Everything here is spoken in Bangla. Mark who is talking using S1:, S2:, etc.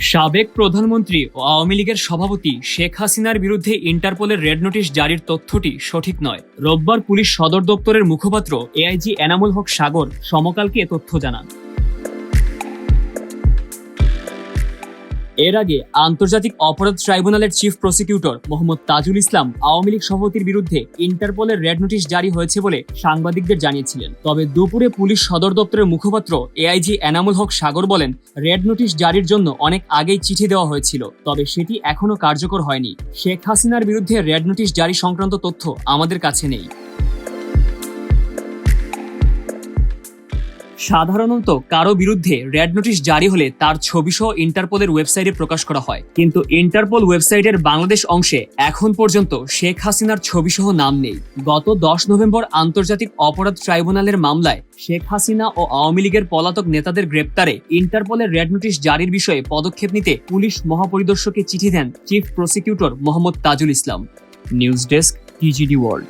S1: সাবেক প্রধানমন্ত্রী ও আওয়ামী লীগের সভাপতি শেখ হাসিনার বিরুদ্ধে ইন্টারপোলের রেড নোটিশ জারির তথ্যটি সঠিক নয়। রোববার পুলিশ সদর দপ্তরের মুখপাত্র এআইজি এনামুল হক সাগর সমকালকে এ তথ্য জানান। এর আগে আন্তর্জাতিক অপরাধ ট্রাইব্যুনালের chief prosecutor Mohammad Tajul Islam Awami League সভাপতির বিরুদ্ধে ইন্টারপোলের রেড নোটিশ জারি হয়েছে বলে সাংবাদিকদের জানিয়েছিলেন। তবে দুপুরে পুলিশ সদর দপ্তরের মুখপাত্র এআইজি এনামুল হক সাগর বলেন, রেড নোটিশ জারির জন্য অনেক আগেই চিঠি দেওয়া হয়েছিল, তবে সেটি এখনও কার্যকর হয়নি। শেখ হাসিনার বিরুদ্ধে রেড নোটিশ জারি সংক্রান্ত তথ্য আমাদের কাছে নেই। সাধারণত কারও বিরুদ্ধে রেড নোটিশ জারি হলে তার ছবিসহ ইন্টারপোলের ওয়েবসাইটে প্রকাশ করা হয়। কিন্তু ইন্টারপোল ওয়েবসাইটের বাংলাদেশ অংশে এখন পর্যন্ত শেখ হাসিনার ছবিসহ নাম নেই। গত দশ নভেম্বর আন্তর্জাতিক অপরাধ ট্রাইব্যুনালের মামলায় শেখ হাসিনা ও আওয়ামী লীগের পলাতক নেতাদের গ্রেপ্তারে ইন্টারপোলের রেড নোটিশ জারির বিষয়ে পদক্ষেপ নিতে পুলিশ মহাপরিদর্শককে চিঠি দেন chief prosecutor Mohammad Tajul Islam. News desk, TGD world.